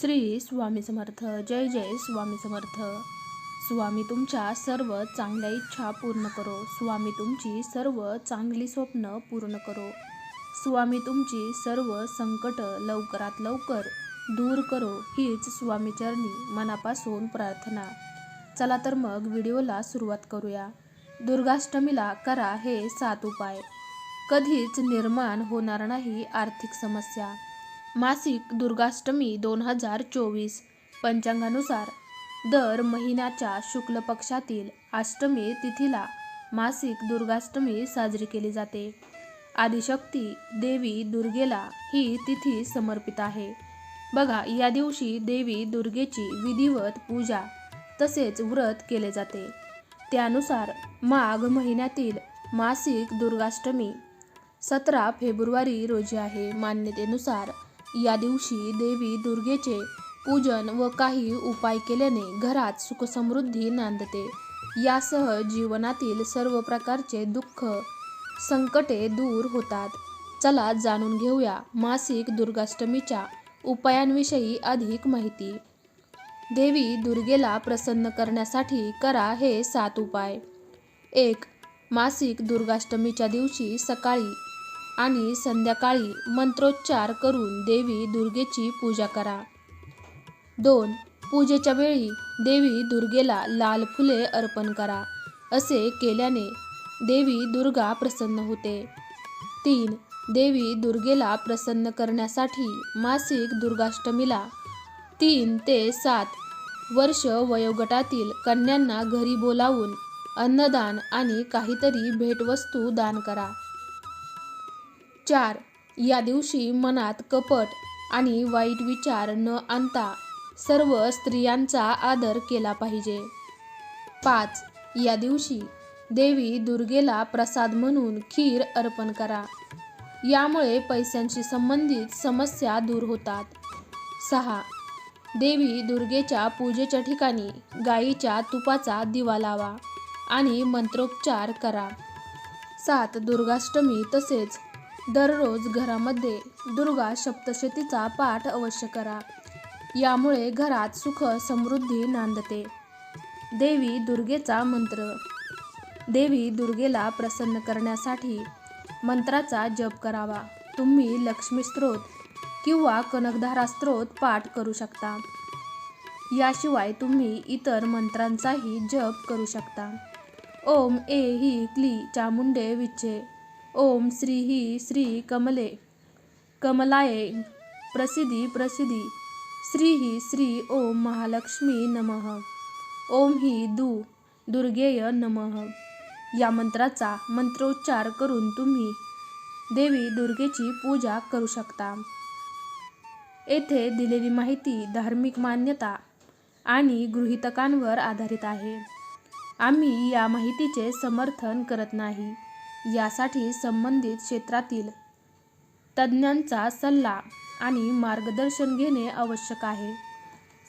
श्री स्वामी समर्थ जय जय स्वामी समर्थ. स्वामी तुमच्या सर्व चांगल्या इच्छा पूर्ण करो. स्वामी तुमची सर्व चांगली स्वप्न पूर्ण करो. स्वामी तुमची सर्व संकट लवकरात लवकर दूर करो. हीच स्वामीचरणी मनापासून प्रार्थना. चला तर मग व्हिडिओला सुरुवात करूया. दुर्गाष्टमीला करा हे सात उपाय. कधीच निर्माण होणार नाही आर्थिक समस्या. मासिक दुर्गाष्टमी दोन हजार चोवीस. पंचांगानुसार दर महिन्याच्या शुक्ल पक्षातील अष्टमी तिथीला मासिक दुर्गाष्टमी साजरी केली जाते. आदिशक्ती देवी दुर्गेला ही तिथी समर्पित आहे. बघा या दिवशी देवी दुर्गेची विधिवत पूजा तसेच व्रत केले जाते. त्यानुसार माघ महिन्यातील मासिक दुर्गाष्टमी सतरा फेब्रुवारी रोजी आहे. मान्यतेनुसार या दिवशी देवी दुर्गेचे पूजन व काही उपाय केल्याने घरात सुखसमृद्धी नांदते. यासह जीवनातील सर्व प्रकारचे दुःख संकटे दूर होतात. चला जाणून घेऊया मासिक दुर्गाष्टमीच्या उपायांविषयी अधिक माहिती. देवी दुर्गेला प्रसन्न करण्यासाठी करा हे सात उपाय. एक मासिक दुर्गाष्टमीच्या दिवशी सकाळी आणि संध्याकाळी मंत्रोच्चार करून देवी दुर्गेची पूजा करा. दोन पूजेच्या वेळी देवी दुर्गेला लाल फुले अर्पण करा असे केल्याने देवी दुर्गा प्रसन्न होते. तीन देवी दुर्गेला प्रसन्न करण्यासाठी मासिक दुर्गाष्टमीला तीन ते सात वर्ष वयोगटातील कन्यांना घरी बोलावून अन्नदान आणि काहीतरी भेटवस्तू दान करा. चार. या दिवशी मनात कपट आणि वाईट विचार न आणता सर्व स्त्रियांचा आदर केला पाहिजे. पाच. या दिवशी देवी दुर्गेला प्रसाद म्हणून खीर अर्पण करा. यामुळे पैशांशी संबंधित समस्या दूर होतात. सहा. देवी दुर्गेच्या पूजेच्या ठिकाणी गाईच्या तुपाचा दिवा लावा आणि मंत्रोच्चार करा. सात. दुर्गाष्टमी तसेच दररोज घरामध्ये दुर्गा सप्तशतीचा पाठ अवश्य करा. यामुळे घरात सुख समृद्धी नांदते. देवी दुर्गेचा मंत्र. देवी दुर्गेला प्रसन्न करण्यासाठी मंत्राचा जप करावा. तुम्ही लक्ष्मी स्तोत्र किंवा कनकधारा स्त्रोत पाठ करू शकता. याशिवाय तुम्ही इतर मंत्रांचाही जप करू शकता. ओम ए ही क्ली चामुंडे विच्छे ओम श्री ही श्री कमले कमलाये प्रसिद्धी प्रसिद्धी श्री ही श्री ओम महालक्ष्मी नमः ओम ही दु दुर्गेय नमः. या मंत्राचा मंत्रोच्चार करून तुम्ही देवी दुर्गेची पूजा करू शकता. येथे दिलेली माहिती धार्मिक मान्यता आणि गृहितकांवर आधारित आहे. आम्ही या माहितीचे समर्थन करत नाही. यासाठी संबंधित क्षेत्रातील तज्ज्ञांचा सल्ला आणि मार्गदर्शन घेणे आवश्यक आहे.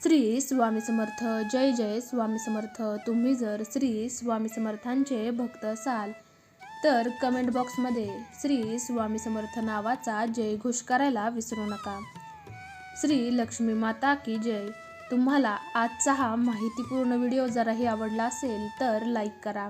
श्री स्वामी समर्थ. जय जय स्वामी समर्थ. तुम्ही जर श्री स्वामी समर्थांचे भक्त असाल तर कमेंट बॉक्समध्ये श्री स्वामी समर्थ नावाचा जय घोष करायला विसरू नका. श्री लक्ष्मी माता की जय. तुम्हाला आजचा हा माहितीपूर्ण व्हिडिओ जराही आवडला असेल तर लाईक करा.